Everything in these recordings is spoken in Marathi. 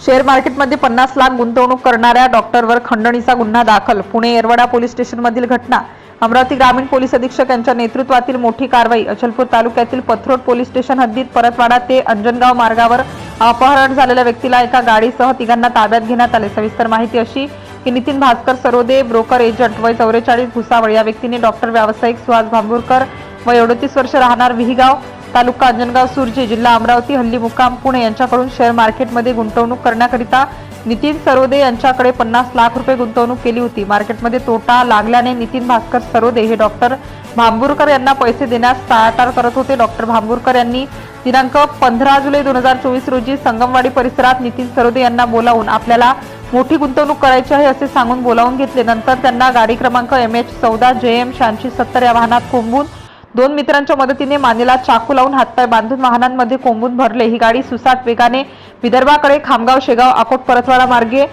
शेअर मार्केटमध्ये पन्नास लाख गुंतवणूक करणाऱ्या डॉक्टरवर खंडणीचा गुन्हा दाखल. पुणे येरवडा पोलीस स्टेशनमधील घटना. अमरावती ग्रामीण पोलीस अधीक्षक यांच्या नेतृत्वातील मोठी कारवाई. अचलपूर तालुक्यातील पथरोड पोलीस स्टेशन हद्दीत परतवाडा ते अंजनगाव मार्गावर अपहरण झालेल्या व्यक्तीला एका गाडीसह तिघांना ताब्यात घेण्यात आले. सविस्तर माहिती अशी की नितीन भास्कर सरोदे ब्रोकर एजंट वय चौवेचाळीस भुसावळ या व्यक्तीने डॉक्टर व्यावसायिक सुहास भांबूरकर व अडतीस वर्ष राहणार विहिगाव तालुका अंजनगाव सुरजी जिल्हा अमरावती हल्ली मुक्काम पुणे यांच्याकडून शेअर मार्केटमध्ये गुंतवणूक करण्याकरिता नितीन सरोदे यांच्याकडे पन्नास लाख रुपये गुंतवणूक केली होती. मार्केटमध्ये तोटा लागल्याने नितीन भास्कर सरोदे हे डॉक्टर भांबूरकर यांना पैसे देण्यास टाळाटाळ करत होते. डॉक्टर भांबूरकर यांनी दिनांक पंधरा जुलै दोन हजार चोवीस रोजी संगमवाडी परिसरात नितीन सरोदे यांना बोलावून आपल्याला मोठी गुंतवणूक करायची आहे असे सांगून बोलावून घेतले. नंतर त्यांना गाडी क्रमांक एम एच चौदा जे एम शहाऐंशी सत्तर या वाहनात कोंबून दोन मित्रांच्या मदतीने मानेला चाकू लावून हातपाय बांधून वाहनांमध्ये कोंबून भरले. ही गाडी सुसाट वेगाने विदर्भाकडे खामगाव शेगाव आकोट परतवाडा मार्गे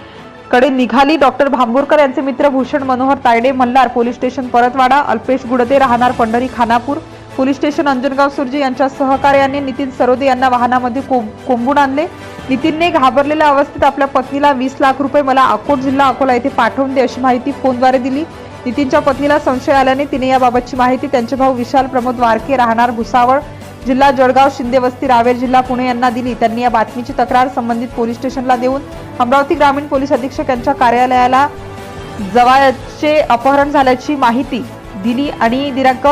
कडे निघाली. डॉक्टर भांबूरकर यांचे मित्र भूषण मनोहर तायडे मल्हार पोलीस स्टेशन परतवाडा अल्पेश गुडदे राहणार पंढरी खानापूर. पोलीस स्टेशन अंजनगाव सुर्जे यांच्या सहकार्याने नितीन सरोदे यांना वाहनामध्ये कोंब- कोंबून आणले. नितीनने घाबरलेल्या अवस्थेत आपल्या पत्नीला वीस लाख रुपये मला अकोट जिल्हा अकोला येथे पाठवून दे अशी माहिती फोनद्वारे दिली. नितीनच्या पत्नीला संशय आल्याने तिने याबाबतची माहिती त्यांचे भाऊ विशाल प्रमोद वारके राहणार भुसावळ जिल्हा जळगाव शिंदे वस्ती रावेर जिल्हा पुणे यांना दिली. त्यांनी या बातमीची तक्रार संबंधित पोलीस स्टेशनला देऊन अमरावती ग्रामीण पोलीस अधीक्षक यांच्या कार्यालयाला जवाचे अपहरण झाल्याची माहिती दिली आणि दिनांक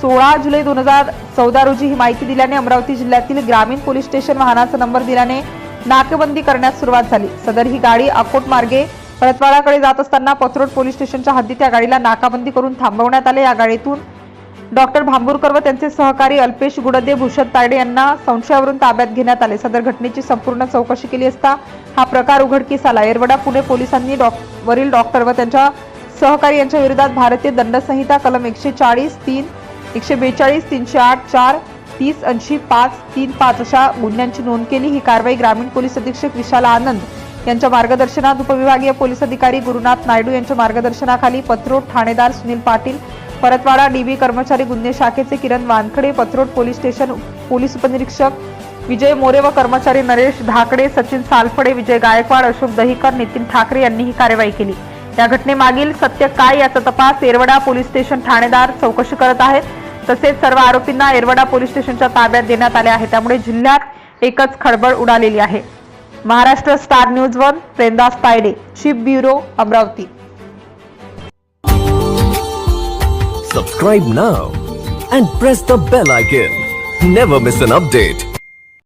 सोळा जुलै दोन हजार चौदा रोजी ही माहिती दिल्याने अमरावती जिल्ह्यातील ग्रामीण पोलीस स्टेशन वाहनाचा नंबर दिल्याने नाकेबंदी करण्यास सुरुवात झाली. सदर ही गाडी अकोट मार्गे परतवाडाकडे जात असताना पथरोड पोलीस स्टेशनच्या हद्दीत या गाडीला नाकाबंदी करून थांबवण्यात आले. या गाडीतून डॉक्टर भांबूरकर व त्यांचे सहकारी अल्पेश गुडदे भूषण तायडे यांना संशयावरून ताब्यात घेण्यात आले. सदर घटनेची संपूर्ण चौकशी केली असता हा प्रकार उघडकीस आला. येरवडा पुणे पोलिसांनी डॉक- वरील डॉक्टर व त्यांच्या सहकारी यांच्या विरोधात भारतीय दंडसंहिता कलम एकशे चाळीस तीन एकशे बेचाळीस तीनशे आठ चार तीस ऐंशी पाच तीन पाच अशा गुन्ह्यांची नोंद केली. ही कारवाई ग्रामीण पोलीस अधीक्षक विशाल आनंद यांच्या मार्गदर्शनात उपविभागीय पोलीस अधिकारी गुरुनाथ नायडू यांच्या मार्गदर्शनाखाली पथरोड ठाणेदार सुनील पाटील परतवाडा डीबी कर्मचारी गुन्हे शाखेचे Kiran Wankhade Pathrot police station police उपनिरीक्षक विजय मोरे व कर्मचारी नरेश धाकडे सचिन सालफडे विजय गायकवाड अशोक दहीकर नितीन ठाकरे यांनी ही कारवाई केली. या घटनेमागील सत्य काय याचा तपास येरवडा पोलीस स्टेशन ठाणेदार चौकशी करत आहेत. तसेच सर्व आरोपींना येरवडा पोलीस स्टेशनच्या ताब्यात देण्यात आले आहे. त्यामुळे जिल्ह्यात एकच खळबळ उडालेली आहे. Maharashtra star news one Premdas Tayde chief bureau Amravati Subscribe now and press the bell icon. Never miss an update.